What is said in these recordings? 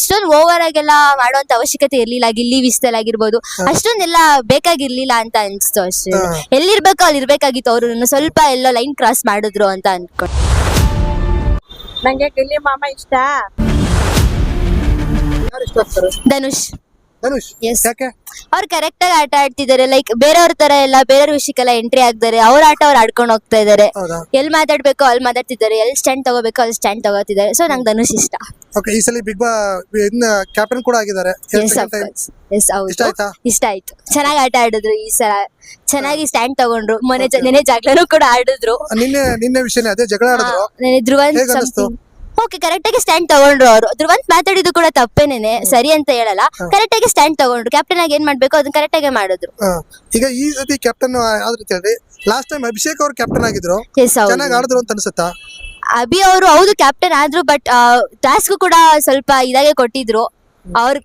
ಅಷ್ಟೊಂದು ಓವರ್ ಆಗೆಲ್ಲ ಮಾಡುವಂತ ಅವಶ್ಯಕತೆ ಇರ್ಲಿಲ್ಲ. ಗಿಲ್ಲಿ ವಿಸ್ತಲ್ ಆಗಿರ್ಬೋದು. ಅಷ್ಟೊಂದೆಲ್ಲ ಬೇಕಾಗಿರ್ಲಿಲ್ಲ ಅಂತ ಅನ್ಸ್ತು ಅಷ್ಟೇ. ಎಲ್ಲಿರ್ಬೇಕು ಅಲ್ಲಿ ಇರ್ಬೇಕಾಗಿತ್ತು ಅವರು ಸ್ವಲ್ಪ ಎಲ್ಲೋ ಲೈನ್ ಕ್ರಾಸ್ ಮಾಡಿದ್ರು ಅಂತ ಅನ್ಕೊಂಡು ನಂಗೆ ಗಿಲ್ಲಿ ಮಾಮ ಇಷ್ಟ. ಧನುಷ್. ಧನುಷ್. ಯಾಕೆ? ಅವ್ರು ಕರೆಕ್ಟ್ ಆಗಿ ಆಟ ಆಡ್ತಿದ್ದಾರೆ. ಲೈಕ್ ಬೇರೆಯವ್ರ ತರ ಎಲ್ಲ ಬೇರೆಯವ್ರ ವಿಷಯಕ್ಕೆಲ್ಲ ಎಂಟ್ರಿ ಆಗ್ತಾರೆ. ಅವ್ರ ಆಟ ಅವ್ರು ಆಡ್ಕೊಂಡು ಹೋಗ್ತಾ ಇದಾರೆ ಹೌದಾ? ಎಲ್ ಮಾತಾಡ್ಬೇಕು ಅಲ್ಲಿ ಮಾತಾಡ್ತಿದ್ದಾರೆ. ಎಲ್ಲಿ ಸ್ಟ್ಯಾಂಡ್ ತಗೋಬೇಕೋ ಅಲ್ಲಿ ಸ್ಟ್ಯಾಂಡ್ ತಗೋತಿದ್ದಾರೆ. ಸೊ ನಂಗೆ ಧನುಷ್ ಇಷ್ಟ. ಓಕೆ ಈ ಸಲ ಬಿಗ್ ಬಾ ಕ್ಯಾಪ್ಟನ್ ಕೂಡ ಆಗಿದ್ದಾರೆ. ಎಸ್ ಎಸ್ ಇಷ್ಟ ಹೌದು. ಆಯ್ತಾ? ಇಷ್ಟ ಆಯ್ತು. ಚೆನ್ನಾಗಿ ಆಟ ಆಡಿದ್ರು ಈ ಸಲ. ಚೆನ್ನಾಗಿ ಸ್ಟ್ಯಾಂಡ್ ತಗೊಂಡ್ರು. ಮೊನ್ನೆ ಜ- ನೆನೆ ಕೂಡ ಆಡಿದ್ರು. ನಿನ್ನೆ ನಿನ್ನೆ ವಿಷಯನೇ ಅದೇ ಜಗಳ ಆಡಿದ್ರು. ನೆನೆ ಧ್ರುವನ್? ಓಕೆ ಕರೆಕ್ಟ್ ಆಗಿ ಸ್ಟ್ಯಾಂಡ್ ತಗೊಂಡ್ರು ಅವರು. ಧ್ರುವಂತ್ ಮಾತಾಡಿದ್ದು ಕೂಡ ತಪ್ಪೇನೇನೆ. ಸರಿ ಅಂತ ಹೇಳಲ್ಲ. ಕರೆಕ್ಟ್ ಆಗಿ ಸ್ಟ್ಯಾಂಡ್ ತಗೊಂಡ್ರು. ಕ್ಯಾಪ್ಟನ್ ಆಗಿ ಏನ್ ಮಾಡ್ಬೇಕು? ಅದನ್ನ ಕರೆಕ್ಟ್ ಆಗಿ ಮಾಡಿದ್ರು. ಹಾ. ಈಗ ಈ ಸತಿ ಕ್ಯಾಪ್ಟನ್ ಆದ್ರೆ ಲಾಸ್ಟ್ ಟೈಮ್ ಅಭಿಷೇಕ್ ಅವ್ರು ಕ್ಯಾಪ್ಟನ್ ಆಗಿದ್ರು. ಹೌದು. ಚೆನ್ನಾಗಿ ಆಡಿದ್ರು ಅಂತ ಅನ್ಸುತ್ತಾ? ಅಭಿ ಅವರು ಹೌದು ಕ್ಯಾಪ್ಟನ್ ಆದ್ರು ಬಟ್ ಟಾಸ್ಕ್ ಕೂಡ ಸ್ವಲ್ಪ ಇದಾಗೆ ಕೊಟ್ಟಿದ್ರು. ಅವ್ರ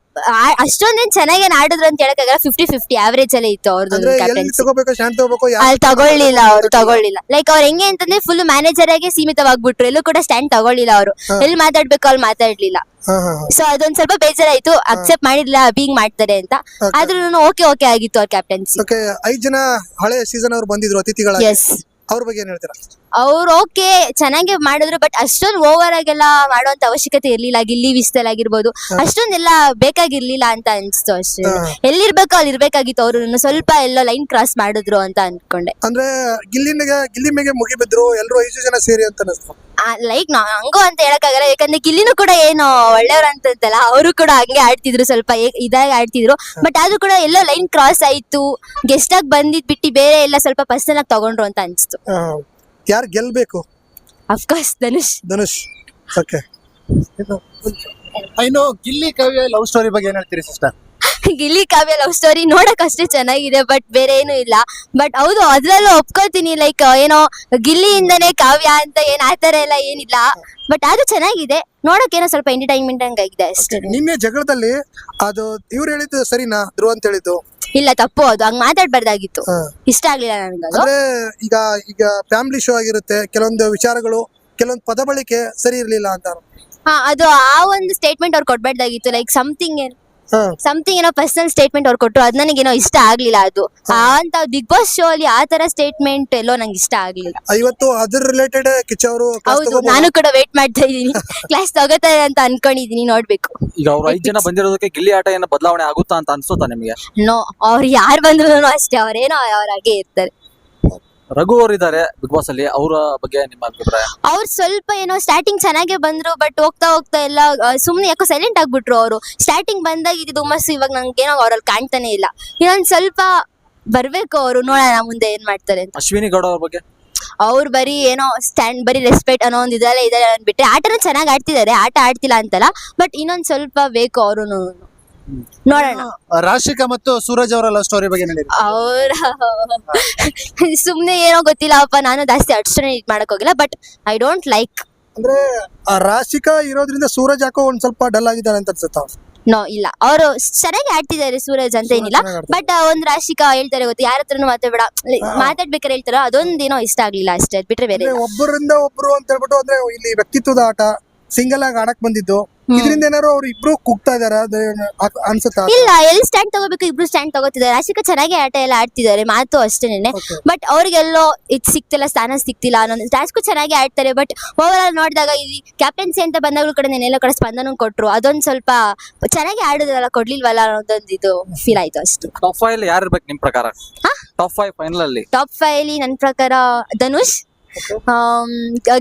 ಅಷ್ಟೊಂದೇನ್ ಚೆನ್ನಾಗೇನ್ ಆಡಿದ್ರು ಅಂತ ಹೇಳಕ್ಕಾಗಲ್ಲ ಫಿಫ್ಟಿ ಫಿಫ್ಟಿ ಆವರೇಜ್ ಅಲ್ಲೇ ಇತ್ತು ಅವ್ರದ್ದು ಅಂದ್ರೆ ಎಲ್ಲಿ ಕ್ಯಾಪ್ಟನ್ಸಿ ತಗೋಬೇಕು ಸ್ಟ್ಯಾಂಡ್ ತಗೋಬೇಕು ಯಾರು ಅಲ್ಲಿ ತಗೊಳ್ಳಿಲ್ಲ ಅವ್ರು ತಗೊಳ್ಳಿಲ್ಲ. ಲೈಕ್ ಅವ್ರ ಹೆಂಗೆ ಅಂತಂದ್ರೆ ಫುಲ್ ಮ್ಯಾನೇಜರ್ ಆಗಿ ಸೀಮಿತವಾಗ್ಬಿಟ್ರು. ಎಲ್ಲೂ ಕೂಡ ಸ್ಟ್ಯಾಂಡ್ ತಗೊಳ್ಳಿಲ್ಲ ಅವರು. ಹಾ. ಎಲ್ಲಿ ಮಾತಾಡ್ಬೇಕು ಅಲ್ಲಿ ಮಾತಾಡ್ಲಿಲ್ಲ. ಹಾ ಹಾ ಹಾ. ಸೊ ಅದೊಂದ್ ಸ್ವಲ್ಪ ಬೇಜಾರಾಯ್ತು. ಅಕ್ಸೆಪ್ಟ್ ಮಾಡಿಲ್ಲ ಬೀಂಗ್ ಮಾಡ್ತಾರೆ ಅಂತ. ಆದ್ರೂ ಓಕೆ ಓಕೆ ಆಗಿತ್ತು ಅವ್ರ ಕ್ಯಾಪ್ಟನ್ಸಿ ಓಕೆ ಐದ್ ಜನ ಹಳೆ ಸೀಸನ್ ಅವ್ರು ಬಂದಿದ್ರು ಅತಿಥಿಗಳಾಗಿ. ಎಸ್ ಅವ್ರ ಬಗ್ಗೆ ಏನ್ ಹೇಳ್ತೀರಾ? ಅವ್ರು ಓಕೆ ಚೆನ್ನಾಗಿ ಮಾಡಿದ್ರು ಬಟ್ ಅಷ್ಟೊಂದು ಓವರ್ ಆಗೆಲ್ಲ ಮಾಡುವಂತ ಅವಶ್ಯಕತೆ ಇರ್ಲಿಲ್ಲ. ಗಿಲ್ಲಿ ವಿಸ್ತಲ್ ಆಗಿರ್ಬೋದು. ಅಷ್ಟೊಂದೆಲ್ಲ ಬೇಕಾಗಿರ್ಲಿಲ್ಲ ಅಂತ ಅನ್ಸ್ತು ಅಷ್ಟೇ. ಎಲ್ಲಿರ್ಬೇಕು ಎಲ್ಲಿರ್ಬೇಕೋ ಅಲ್ಲಿ ಇರ್ಬೇಕಾಗಿತ್ತು ಅವ್ರು. ಸ್ವಲ್ಪ ಎಲ್ಲ ಲೈನ್ ಕ್ರಾಸ್ ಮಾಡಿದ್ರು ಅಂತ ಅನ್ಕೊಂಡೆ. ಅಂದ್ರೆ ಗಿಲ್ಲಿನಿಗೆ ಗಿಲ್ಲಿ ಮೇಲೆ ಮುಗಿಬಿದ್ರು ಎಲ್ಲರೂ ಐದು ಜನ ಸೇರಿ ಅಂತ ಅನಿಸ್ತು ಲೈಕ್ ಹಂಗೋ ಅಂತ ಹೇಳಕ್ಕಾಗಲ್ಲ ಯಾಕಂದ್ರೆ ಗಿಲ್ಲಿನೂ ಕೂಡ ಏನು ಒಳ್ಳೆಯವ್ರು ಅಂತಂತಲ್ಲ ಅವರು ಕೂಡ ಹಂಗೆ ಆಡ್ತಿದ್ರು ಸ್ವಲ್ಪ ಇದಾಗಿ ಆಡ್ತಿದ್ರು. ಬಟ್ ಆದ್ರೂ ಕೂಡ ಎಲ್ಲ ಲೈನ್ ಕ್ರಾಸ್ ಆಯ್ತು ಗೆಸ್ಟ್ ಆಗಿ ಬಂದಿದ್ ಬಿಟ್ಟು ಬೇರೆ ಎಲ್ಲ ಸ್ವಲ್ಪ ಪರ್ಸನಲ್ ಆಗಿ ತಗೊಂಡ್ರು ಅಂತ ಅನ್ಸ್ತು. ಯಾರು ಗೆಲ್ಬೇಕು? Of course Dhanush. Dhanush. Okay no Gilli ಕವಿಯ ಲವ್ ಸ್ಟೋರಿ ಬಗ್ಗೆ ಏನ್ ಹೇಳ್ತೀರಿ sister Gilli Kavya love story ನೋಡಕ್ ಅಷ್ಟೇ ಚೆನ್ನಾಗಿದೆ ಬಟ್ ಬೇರೆ ಏನು ಇಲ್ಲ. ಬಟ್ ಹೌದು ಅದ್ರಲ್ಲೂ ಒಪ್ಕೊಳ್ತೀನಿ ಲೈಕ್ ಏನೋ ಗಿಲ್ಲಿಯಿಂದನೇ ಕಾವ್ಯ ಅಂತ ಏನ್ ಆತರ ಎಲ್ಲ ಏನಿಲ್ಲ. ಬಟ್ ಅದು ಚೆನ್ನಾಗಿದೆ. ನೋಡಕ್ ಏನೋ ಸ್ವಲ್ಪ ಎಂಟರ್ಟೈನ್ಮೆಂಟ್ ಹಂಗಾಗಿದೆ ಅಷ್ಟೇ. ನಿನ್ನೆ ಜಗಳದಲ್ಲಿ ಅದು ಇವ್ರು ಹೇಳಿದ್ದು ಸರಿನಾ? ಧ್ರುವ ಅಂತ ಹೇಳಿದ್ದು. ಇಲ್ಲ ತಪ್ಪು ಅದು. ಹಂಗ್ ಮಾತಾಡ್ಬಾರ್ದಾಗಿತ್ತು. ಹಾ. ಇಷ್ಟ ಆಗ್ಲಿಲ್ಲ ನನಗೆ ಅಂದ್ರೆ ಈಗ ಈಗ ಫ್ಯಾಮಿಲಿ ಶೋ ಆಗಿರುತ್ತೆ ಕೆಲವೊಂದು ವಿಚಾರಗಳು ಕೆಲವೊಂದು ಪದ ಬಳಕೆ ಸರಿ ಇರ್ಲಿಲ್ಲ ಅಂತ. ಹಾ ಅದು ಆ ಒಂದು ಸ್ಟೇಟ್ಮೆಂಟ್ ಅವ್ರು ಕೊಡ್ಬಾರ್ದಾಗಿತ್ತು. Like something. ಸಮಥಿಂಗ್ ಏನೋ ಪರ್ಸನಲ್ ಸ್ಟೇಟ್ಮೆಂಟ್ ಅವ್ರು ಕೊಟ್ಟರು ಅದ್ ನನಗೇನೋ ಇಷ್ಟ ಆಗ್ಲಿಲ್ಲ ಅದು. ಅಂತ ಬಿಗ್ ಬಾಸ್ ಶೋ ಅಲ್ಲಿ ಆ ತರ ಸ್ಟೇಟ್ಮೆಂಟ್ ಎಲ್ಲೋ ನಂಗೆ ಇಷ್ಟ ಆಗ್ಲಿಲ್ಲ. ಇವತ್ತು ಅದ್ರ ರಿಲೇಟೆಡ್ ಕಿಚ್ಚ ಅವರು ಹೌದು ನಾನು ಕೂಡ ವೇಟ್ ಮಾಡ್ತಾ ಇದೀನಿ ಕ್ಲಾಸ್ ತಗೋತಾರೆ ಅಂತ ಅನ್ಕೊಂಡಿದೀನಿ ನೋಡ್ಬೇಕು. ಈಗ ಅವ್ರು ಐದ್ ಜನ ಬಂದಿರೋದಕ್ಕೆ ಗಿಲ್ಲಿ ಆಟ ಏನೋ ಬದಲಾವಣೆ ಆಗುತ್ತಾ ಅಂತ ಅನ್ಸುತ್ತಾ ನಿಮಗೆ? ನೋ ಅವ್ರು ಯಾರು ಬಂದ್ರು ಅಷ್ಟೇ ಅವ್ರೇನೋ ಅವರಾಗೆ ಇರ್ತಾರೆ. ರಘು ಅವ್ರು ಬಿಗ್ ಬಾಸ್ ಅಲ್ಲಿ ಅವರ ಬಗ್ಗೆ ನಿಮ್ಮ ಅಭಿಪ್ರಾಯ? ಅವ್ರು ಸ್ವಲ್ಪ ಏನೋ ಸ್ಟಾರ್ಟಿಂಗ್ ಚೆನ್ನಾಗೇ ಬಂದ್ರು ಬಟ್ ಹೋಗ್ತಾ ಹೋಗ್ತಾ ಎಲ್ಲ ಸುಮ್ನೆ ಯಾಕೋ ಸೈಲೆಂಟ್ ಆಗ್ಬಿಟ್ರು ಅವರು. ಸ್ಟಾರ್ಟಿಂಗ್ ಬಂದಾಗ ಇದು ಮಸ್ಸು ಇವಾಗ ನಂಗೆ ಏನೋ ಅವ್ರಲ್ಲಿ ಕಾಣ್ತಾನೆ ಇಲ್ಲ. ಇನ್ನೊಂದ್ ಸ್ವಲ್ಪ ಬರ್ಬೇಕು ಅವರು ನೋಡೋಣ ಮುಂದೆ ಏನ್ ಮಾಡ್ತಾರೆ ಅಂತ. ಅಶ್ವಿನಿ ಗೌಡ ಅವ್ರ ಬಗ್ಗೆ? ಅವ್ರು ಬರೀ ಏನೋ ಸ್ಟ್ಯಾಂಡ್ ಬರೀ ರೆಸ್ಪೆಕ್ಟ್ ಅನ್ನೋ ಒಂದು ಇದೆಲ್ಲ ಇದೆಲ್ಲ ಅನ್ಬಿಟ್ರೆ ಆಟನೂ ಚೆನ್ನಾಗಿ ಆಡ್ತಿದ್ದಾರೆ. ಆಟ ಆಡ್ತಿಲ್ಲ ಅಂತಲ್ಲ ಬಟ್ ಇನ್ನೊಂದ್ ಸ್ವಲ್ಪ ಬೇಕು ಅವರು ನೋಡೋಣ. ರಾಶಿಕಾ ಮತ್ತು ಸೂರಜ್ ಅವರ ಲವ್ ಸ್ಟೋರಿ ಬಗ್ಗೆ ಅವ್ರ ಸುಮ್ನೆ ಏನೋ ಗೊತ್ತಿಲ್ಲ ಅಪ್ಪ ನಾನು ಜಾಸ್ತಿ ಅಡ್ಸ್ಟನ್ ಇದು ಮಾಡಕ್ ಹೋಗಿಲ್ಲ ಬಟ್ ಐ ಡೋಂಟ್ ಲೈಕ್ ಅಂದ್ರೆ ಆ ರಾಶಿಕಾ ಇರೋದ್ರಿಂದ ಸೂರಜ್ ಯಾಕೋ ಒಂದ್ ಸ್ವಲ್ಪ ಡಲ್ ಆಗಿದ್ದಾನೆ ಅಂತ ಅನ್ಸುತ್ತ? ನೋ ಇಲ್ಲ. ಅವರು ಸರಿಯಾಗಿ ಆಡ್ತಿದ್ದಾರೆ ಸೂರಜ್ ಅಂತ ಏನಿಲ್ಲ. ಬಟ್ ಒಂದ್ ರಾಶಿಕಾ ಹೇಳ್ತಾರೆ ಗೊತ್ತು ಯಾರ ಹತ್ರನು ಮಾತಾಡ್ಬೇಡ. ಮಾತಾಡ್ಬೇಕಾರೆ ಹೇಳ್ತಾರೋ ಅದೊಂದೇನೋ ಇಷ್ಟ ಆಗ್ಲಿಲ್ಲ ಅಷ್ಟೇ ಅದ್ ಬಿಟ್ರೆ ಬೇರೆ ಒಬ್ಬರಿಂದ ಒಬ್ರು ಅಂತ ಹೇಳ್ಬಿಟ್ಟು ಅಂದ್ರೆ ಇಲ್ಲಿ ವ್ಯಕ್ತಿತ್ವದ ಆಟ ಸಿಂಗಲ್ ಆಗಿ ಆಡಕ್ ಬಂದಿದ್ದು ಇದರಿಂದ ಏನಾರು ಅವ್ರು ಇಬ್ರು ಕುಗ್ತಾ ಇದಾರ? ಅನ್ಸುತ್ತಾ? ಇಲ್ಲ ಎಲ್ಲಿ ಸ್ಟ್ಯಾಂಡ್ ತಗೋಬೇಕು ಇಬ್ರು ಸ್ಟ್ಯಾಂಡ್ ತಗೋತಿದ್ದಾರೆ. ರಾಶಿಕಾ ಚೆನ್ನಾಗಿ ಆಟ ಎಲ್ಲ ಆಡ್ತಿದ್ದಾರೆ ಮಾತು ಅಷ್ಟೇನೆ. ಬಟ್ ಅವ್ರಿಗೆಲ್ಲೋ ಇದು ಸಿಕ್ತಿಲ್ಲ ಸ್ಥಾನ ಸಿಕ್ತಿಲ್ಲ ಅನ್ನೋ ಟಾಸ್ಕು ಚೆನ್ನಾಗಿ ಆಡ್ತಾರೆ ಬಟ್ ಓವರ್ ಆಲ್ ನೋಡಿದಾಗ ಇಲ್ಲಿ ಕ್ಯಾಪ್ಟನ್ಸಿ ಅಂತ ಬಂದಾಗ ಕಡೆ ನೆನೆಲ್ಲ ಕಡೆ ಸ್ಪಂದನ ಕೊಟ್ರು. ಅದೊಂದ್ ಸ್ವಲ್ಪ ಚೆನ್ನಾಗಿ ಆಡೋದಲ್ಲ ಕೊಡ್ಲಿಲ್ವಲ್ಲ ಅನ್ನೋದೊಂದು ಇದು ಫೀಲ್ ಆಯ್ತು ಅಷ್ಟು. ಟಾಪ್ ಫೈವ್ ಯಾರು ಇರ್ಬೇಕು ನಿಮ್ ಪ್ರಕಾರ? ಹಾ? ಟಾಪ್ ಫೈವ್ ಫೈನಲ್ ಅಲ್ಲಿ. ಟಾಪ್ ಫೈವ್ ನನ್ನ ಪ್ರಕಾರ Dhanush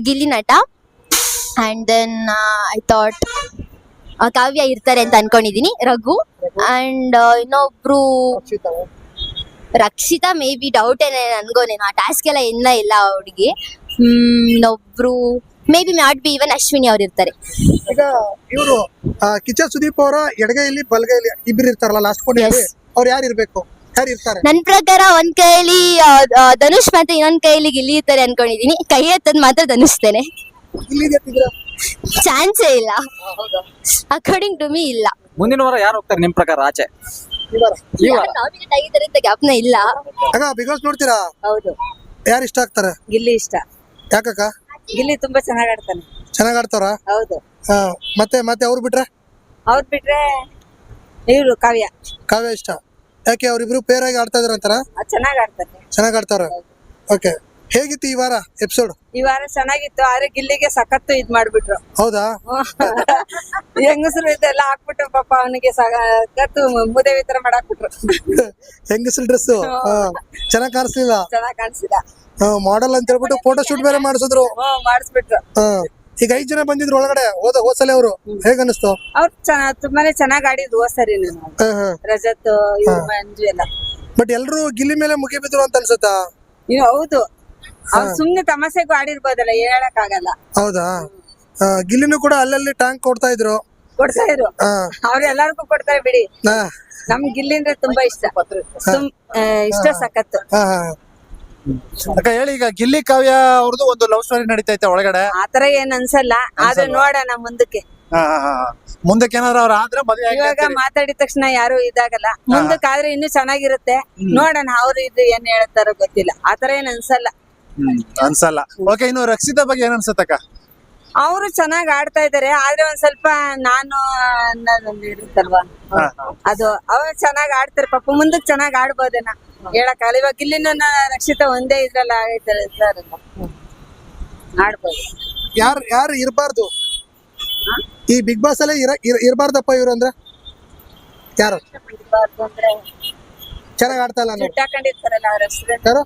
Gilli Nata and then I thought Kavya ಇರ್ತಾರೆ ಅಂತ ಅನ್ಕೊಂಡಿದೀನಿ ರಘು. ಅಂಡ್ ಇನ್ನೊಬ್ರು ರಕ್ಷಿತಾ. ಮೇ ಬಿ ಡೌಟ್ ಏನೇ ನನ್ಗೋನೇನು ಆ ಟಾಸ್ಕ್ ಎಲ್ಲ ಇನ್ನ ಇಲ್ಲ ಅವ್ರಿಗೆ ಇನ್ನೊಬ್ರು maybe not be even Ashwini ಅವ್ರು ಇರ್ತಾರೆ. ಈಗ ಇವರು ಕಿಚ್ಚ ಸುದೀಪ್ ಅವರ ಎಡಗೈಲಿ ಬಲಗೈಲಿ ಇಬ್ರು ಇರ್ತಾರಲ್ಲ ಲಾಸ್ಟ್ ಕೊನೆಯಲ್ಲಿ. ಅವ್ರು ಯಾರು ಇರ್ಬೇಕು? ಯಾರು ಇರ್ತಾರೆ? ನನ್ ಪ್ರಕಾರ ಒಂದ್ ಕೈಲಿ ಧನುಷ್ ಮತ್ತೆ ಇನ್ನೊಂದ್ ಕೈಲಿ ಗಿಲ್ಲಿ ಇರ್ತಾರೆ ಅನ್ಕೊಂಡಿದೀನಿ. ಕೈ ಎತ್ತದ್ ಮಾತ್ರ ಧನುಸ್ತೇನೆ ಇಲ್ಲಿ ಎತ್ತಿದ್ರ ಚಾನ್ಸೇ ಇಲ್ಲ. ಅಕಾರ್ಡಿಂಗ್ ಟು ಮೀ ಇಲ್ಲ. ಮುಂದಿನ ವಾರ ಯಾರು ಹೋಗ್ತಾರೆ ನಿಮ್ ಪ್ರಕಾರ ಆಚೆ? ಈ ವಾರ. ನಾಮಿನೇಟ್ ಆಗಿದ್ದಾರೆ ಅಂತ ಜ್ಞಾಪನ ಇಲ್ಲ. ಆಗ ಬಿಗ್ ಬಾಸ್ ನೋಡ್ತೀರಾ? ಹೌದು. ಯಾರು ಇಷ್ಟ ಆಗ್ತಾರೆ? ಗಿಲ್ಲಿ ಇಷ್ಟ. ಯಾಕಕ್ಕ ಗಿಲ್ಲಿ ತುಂಬಾ ಚೆನ್ನಾಗಿ ಆಡ್ತಾನೆ. ಚೆನ್ನಾಗಿ ಆಡ್ತಾರ ಹೌದು. ಮತ್ತೆ ಮತ್ತೆ ಅವ್ರು ಬಿಟ್ರೆ? ಅವ್ರು ಬಿಟ್ರೆ ಇವ್ರು ಕಾವ್ಯ. ಕಾವ್ಯ ಇಷ್ಟ. ಯಾಕೆ ಅವ್ರಿಬ್ರು ಪೇರ್ ಆಗಿ ಆಡ್ತಾ ಚೆನ್ನಾಗಿ ಅದ್ ಚೆನ್ನಾಗ್ ಆಡ್ತಾರೆ. ಚೆನ್ನಾಗಿ ಆಡ್ತಾರ ಓಕೆ ಹೇಗಿತ್ತು ಈ ವಾರ ಎಪಿಸೋಡ್ ಈ ವಾರ ಚೆನ್ನಾಗಿತ್ತು ಆದ್ರೆ ಗಿಲ್ಲಿಗೆ ಸಖತ್ತು ಇದ್ ಮಾಡ್ಬಿಟ್ರು. ಹೌದಾ? ಹೆಂಗಸರು ಇದೆಲ್ಲ ಹಾಕ್ಬಿಟ್ಟು ಪಾಪ ಅವನಿಗೆ ಸಖತ್ತು ಮುದೇವಿ ತರ ಮಾಡಾಕ್ಬಿಟ್ರು. ಹೆಂಗಸರು ಡ್ರೆಸ್ ಚೆನ್ನಾಗ್ ಕಾಣಿಸ್ಲಿಲ್ಲ? ಚೆನ್ನಾಗ್ ಕಾಣಿಸಿಲ್ಲ ಮಾಡಲ್ ಅಂತ ಹೇಳ್ಬಿಟ್ಟು ಫೋಟೋ ಶೂಟ್ ಬೇರೆ ಮಾಡಿಸಿದ್ರು. ಮಾಡಿಸ್ಬಿಟ್ರು. ಈಗ ಐದ್ ಜನ ಬಂದಿದ್ರು ಒಳಗಡೆ ಹೋದ ಹೋಸಲೆ ಅವರು. ಹೇಗ ಅನಿಸ್ತು ಅವ್ರು ಚೆನ್ನಾಗ್ ತುಂಬಾನೇ ಚೆನ್ನಾಗ್ ಆಡಿದ್ರು ಹೋದ್ ಸರಿ ನಾನು. ರಜತ್ ಮಂಜು ಎಲ್ಲ. ಬಟ್ ಎಲ್ರು ಗಿಲ್ಲಿ ಮೇಲೆ ಮುಗಿಬಿದ್ರು ಅಂತ ಅನ್ಸುತ್ತಾ? ಹೌದು. ಅವ್ರು ಸುಮ್ನೆ ತಮಾಷೆಗೂ ಆಡಿರ್ಬೋದಲ್ಲ ಹೇಳಕ್ ಆಗಲ್ಲ ಹೌದಾ? ಆ, ಗಿಲ್ಲಿನೂ ಕೂಡ ಅಲ್ಲಲ್ಲಿ ಟ್ಯಾಂಕ್ ಕೊಡ್ತಾ ಇದ್ರು. ಕೊಡ್ತಾ ಇದ್ರು. ಅವ್ರು ಎಲ್ಲಾರ್ಗೂ ಕೊಡ್ತಾರೆ ಬಿಡಿ. ಹಾ. ನಮ್ ಗಿಲ್ಲಿ ಅಂದ್ರೆ ತುಂಬಾ ಇಷ್ಟ. ಆ, ಇಷ್ಟ ಸಖತ್ ಅಕ್ಕ ಹೇಳಿ ಈಗ ಗಿಲ್ಲಿ ಕಾವ್ಯ ಅವ್ರದ್ದು ಒಂದು ಲವ್ ಸ್ಟೋರಿ ನಡೀತೈತೆ ಒಳಗಡೆ. ಆತರ ಏನ್ ಅನ್ಸಲ್ಲ. ಆದ್ರೆ ನೋಡೋಣ ಮುಂದಕ್ಕೆ. ಹಾ, ಹಾ, ಹಾ. ಮುಂದಕ್ಕೆ ಏನಾದ್ರು ಅವ್ರ ಆದ್ರೆ ಮದುವೆ ಆಗಿ ಇವಾಗ ಮಾತಾಡಿದ ತಕ್ಷಣ ಯಾರು ಇದಾಗಲ್ಲ. ಮುಂದಕ್ಕೆ ಆದ್ರೆ ಇನ್ನೂ ಚೆನ್ನಾಗಿರುತ್ತೆ. ನೋಡೋಣ ಅವ್ರು ಇದು ಏನ್ ಹೇಳ್ತಾರೋ ಗೊತ್ತಿಲ್ಲ. ಆತರ ಏನ್ ಅನ್ಸಲ್ಲ. ಅನ್ಸಲ್ಲ. ಓಕೆ ಇನ್ನು ರಕ್ಷಿತಾ ಬಗ್ಗೆ ಏನ್ ಅನ್ಸತ್ತಕ್ಕ ಅವರು ಚೆನ್ನಾಗಿ ಆಡ್ತಾ ಇದಾರೆ ಆದ್ರೆ ಒಂದ್ ಸ್ವಲ್ಪ ನಾನು ಅನ್ನೋದೊಂದು ಇರುತ್ತಲ್ವಾ? ಅದು ಅವ್ರು ಚೆನ್ನಾಗಿ ಆಡ್ತಾರೆ ಪಾಪ ಮುಂದಕ್ಕೆ ಚೆನ್ನಾಗಿ ಆಡ್ಬೋದೇನ ಹೇಳಕ್ಕಾಗಲ್ಲ ಇವಾಗ ನನ್ನ ರಕ್ಷಿತಾ ಒಂದೇ ಇದ್ರಲ್ಲ ಆಗೈತಾರೆ ಸರ್ ಆಡ್ಬೋದು. ಯಾರು ಯಾರು ಇರಬಾರ್ದು? ಈ ಬಿಗ್ ಬಾಸ್ ಅಲ್ಲೇ ಇರ ಇರ- ಇರ್ಬಾರ್ದಪ್ಪ ಇವ್ರು ಅಂದ್ರೆ? ಯಾರು? ಚೆನ್ನಾಗಿ ಆಡ್ತಾ ಇಲ್ಲ ಯಾರು?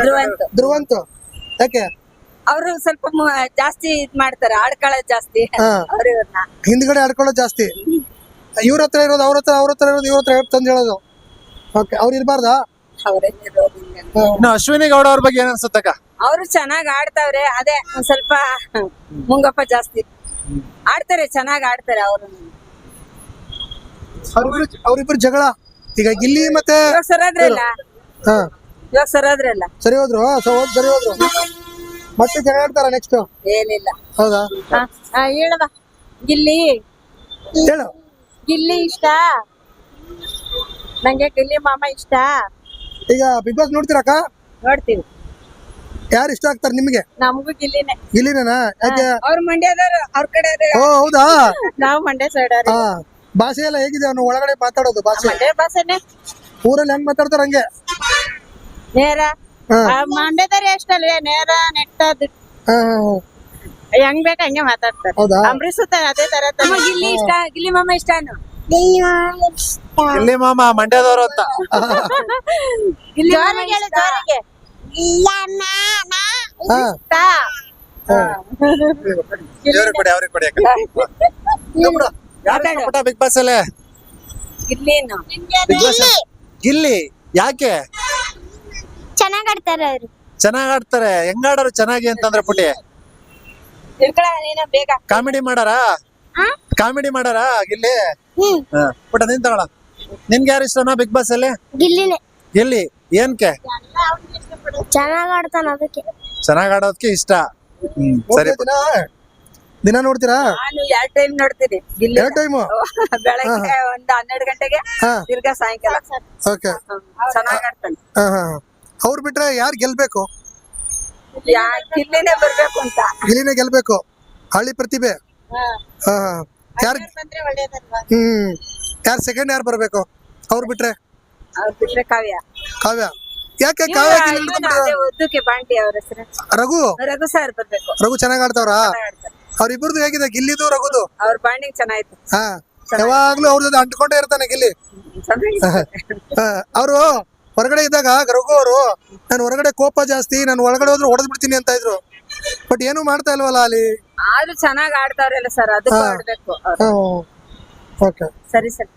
ಧ್ರುವಂತ್. ಧ್ರುವಂತ್. ಯಾಕೆ? ಅವರು ಸ್ವಲ್ಪ ಮು- ಜಾಸ್ತಿ ಇದ್ ಮಾಡ್ತಾರೆ ಆಡ್ಕೊಳ್ಳೋದ್ ಜಾಸ್ತಿ. ಹಾ. ಅವ್ರ ಇವ್ರನ್ನ. ಹಿಂದ್ಗಡೆ ಆಡ್ಕೊಳ್ಳೋದು ಜಾಸ್ತಿ. ಇವ್ರ ಹತ್ರ ಇರೋದು ಅವ್ರ ಹತ್ರ ಅವ್ರ ಹತ್ರ ಇರೋದು ಇವ್ರ ಹತ್ರ ಹೇಳ್- ತಂದು ಹೇಳೋದು. ಓಕೆ ಅವ್ರು ಇರ್ಬಾರ್ದಾ? ಇನ್ನು ಅಶ್ವಿನಿ ಗೌಡ ಅವ್ರ ಬಗ್ಗೆ ಏನ್ ಅನ್ಸತ್ತಕ್ಕ? ಅವರು ಚೆನ್ನಾಗ್ ಆಡ್ತಾವ್ರೆ ಅದೇ ಒಂದ್ ಸ್ವಲ್ಪ ಮುಂಗಪ್ಪ ಜಾಸ್ತಿ. ಆಡ್ತಾರೆ ಚೆನ್ನಾಗ್ ಆಡ್ತಾರೆ ಅವರು. ಅವ್ರಿಬ್ರು ಅವ್ರಿಬ್ರು ಜಗಳ. ಈಗ ಗಿಲ್ಲಿ ಮತ್ತೆ ಇವಾಗ ಸರೋದ್ರಲ್ಲ ಹಾ. ಇವಾಗ ಸರಿ ಹೋದ್ರು? ಸೊ ಹೋದ್ ಸರಿ ಹೋದ್ರು. ಮತ್ತೆ ಜನ ಆಡ್ತಾರ ನೆಕ್ಸ್ಟ್ ಏನಿಲ್ಲ. ಹೌದಾ? ಹೇಳದ ಗಿಲ್ಲಿ. ಹೇಳು. ಗಿಲ್ಲಿ ಇಷ್ಟ? ನಂಗೆ ಗಿಲ್ಲಿ ಮಾಮ ಇಷ್ಟ. ಈಗ ಬಿಗ್ ಬಾಸ್ ನೋಡ್ತೀರಕ್ಕ ನೋಡ್ತೀವಿ. ಯಾರು ಇಷ್ಟ ಆಗ್ತಾರೆ ನಿಮಗೆ? ನಮಗೂ ಗಿಲ್ಲಿನೇ. ಗಿಲ್ಲಿನೇನಾ? ಯಾಕೆ? ಅವ್ರ ಮಂಡ್ಯದವ್ರು ಅವ್ರ ಕಡೆ ಓ ಹೌದಾ? ನಾವು ಮಂಡ್ಯ ಸೈಡ್ ಹಾ. ಭಾಷೆ ಎಲ್ಲ ಹೇಗಿದೆ ಅವನು? ಒಳಗಡೆ ಮಾತಾಡೋದು ಭಾಷೆ. ಮಂಡ್ಯ ಭಾಷೆನೆ. ಊರಲ್ಲಿ ಹೆಂಗ್ ಮಾತಾಡ್ತಾರ ಹಂಗೆ? ನೇರ. ಮಂಡ್ಯದವ್ರು ಎಷ್ಟಲ್ವೇ ನೇರ ನೆಟ್ಟ. ಹೆಂಗ್ ಬೇಕ ಹಂಗೆ ಮಾತಾಡ್ತಾರೆ. ಸುತ್ತ ಅದೇ ತರ ಗಿಲ್ಲಿ ಇಷ್ಟ ಗಿಲ್ಲಿ ಮಾಮ ಇಷ್ಟನು ಗಿಲ್ಲಿ ಮಾಮ ಮಂಡ್ಯದವರು ಅಂತ. ಜೋರಿಗೆ ಇಷ್ಟ. ಕೊಡಿ ಅವ್ರಿಗೆ ಕೊಡಿ ಬಿಗ್ ಬಾಸ್ ಅಲ್ಲೇ ಗಿಲ್ಲಿನು ಬಿಗ್ ಬಾಸ್ ಗಿಲ್ಲಿ. ಯಾಕೆ? ಚೆನ್ನಾಗ್ ಆಡ್ತಾರೆ ಅವ್ರು. ಚೆನ್ನಾಗ್ ಆಡ್ತಾರೆ. ಹೆಂಗ್ ಆಡೋರು ಚೆನ್ನಾಗಿ ಅಂತಂದ್ರೆ ಪುಟಿ ಬೇಗ ಕಾಮಿಡಿ ಮಾಡಾರ? ಕಾಮಿಡಿ ಮಾಡಾರ ಗಿಲ್ಲಿ? ಹಾ. ಪುಟ ನಿನ್ ತಗೊಳ ನಿನ್ಗೆ ಯಾರು ಇಷ್ಟನಾ ಬಿಗ್ ಬಾಸ್ ಅಲ್ಲಿ? ಗಿಲ್ಲಿನೇ. ಗಿಲ್ಲಿ. ಏನ್ಕೆ? ಚೆನ್ನಾಗ್ ಆಡ್ತಾನ ಅದಕ್ಕೆ. ಚೆನ್ನಾಗ್ ಆಡೋದಕ್ಕೆ ಇಷ್ಟ. ಹ್ಮ್ ಸರಿ ನೋಡ್ತೀರಾ ದಿನ? ದಿನ ನೋಡ್ತೀರಾ? ನಾನು ಎರಡ್ ಟೈಮ್ ನೋಡ್ತೀನಿ. ಗಿಲ್ಲಿ ಎರಡು ಟೈಮು ಬೆಳಗ್ಗೆ ಒಂದ್ ಹನ್ನೆರಡು ಗಂಟೆಗೆ ಹಾ. ತಿರ್ಗಾ ಸಾಯಂಕಾಲ. ಓಕೆ. ಚೆನ್ನಾಗ್ ಆಡ್ತಾನೆ. ಹಾ ಹಾ. ಅವ್ರು ಬಿಟ್ರೆ ಯಾರು ಗೆಲ್ಬೇಕು? ಇಲ್ಲಿನೇ ಬರ್ಬೇಕು ಅಂತ. ಗೆಲ್ಬೇಕು. ಹಳ್ಳಿ ಪ್ರತಿಭೆ. ಹಾ. ಹಾ ಯಾರು ಬಂದ್ರೆ ಒಳ್ಳೇದಲ್ವಾ? ಹ್ಮ್. ಯಾರು ಸೆಕೆಂಡ್ ಯಾರು ಬರ್ಬೇಕು? ಅವ್ರು ಬಿಟ್ರೆ? ಅವ್ರ್ ಬಿಟ್ರೆ ಕಾವ್ಯ. ಕಾವ್ಯ. ಯಾಕೆ ಕಾವ್ಯ ಗಿಲ್ಲಿ ಇವ್ನು ಹಿಡ್ಕೊಂಡ್ಬಿಟ್ರು? ಅದೇ ಉದ್ದಕ್ಕೆ ಬಾಂಟಿ ಅವ್ರ ಹೆಸರು. ರಘು? ರಘು ಸರ್ ಬರ್ಬೇಕು. ರಘು ಚೆನ್ನಾಗ್ ಆಡ್ತಾವ್ರಾ? ಆಡ್ತಾರೆ. ಅವ್ರಿಬ್ರದ್ದು ಹೇಗಿದೆ? ಗಿಲ್ಲಿದು ರಘುದು? ಅವ್ರ ಬಾಂಡಿಂಗ್ ಚೆನ್ನಾಯ್ತು ಹಾ. ಯಾವಾಗ್ಲೂ ಅವ್ರ ಜೊತೆ ಅಂಟ್ಕೊಂಡೇ ಇರ್ತಾನೆ ಗಿಲ್ಲಿ. ಚೆನ್ನಾಗಿತ್ತು ಅವರು ಹೊರಗಡೆ ಇದ್ದಾಗ ರಘು ಅವರು ನಾನು ಹೊರಗಡೆ ಕೋಪ ಜಾಸ್ತಿ ನಾನು ಒಳಗಡೆ ಹೋದ್ರೆ ಹೊಡೆದ್ ಬಿಡ್ತೀನಿ ಅಂತ ಇದ್ರು. ಬಟ್ ಏನು ಮಾಡ್ತಾ ಇಲ್ವಲ್ಲ ಅಲ್ಲಿ? ಆದ್ರೂ ಚೆನ್ನಾಗ್ ಆಡ್ತಾವ್ರಲ್ಲ ಸರ್ ಅದಕ್ಕೂ ಆಡ್ಬೇಕು ಓಕೆ ಸರಿ ಸರ್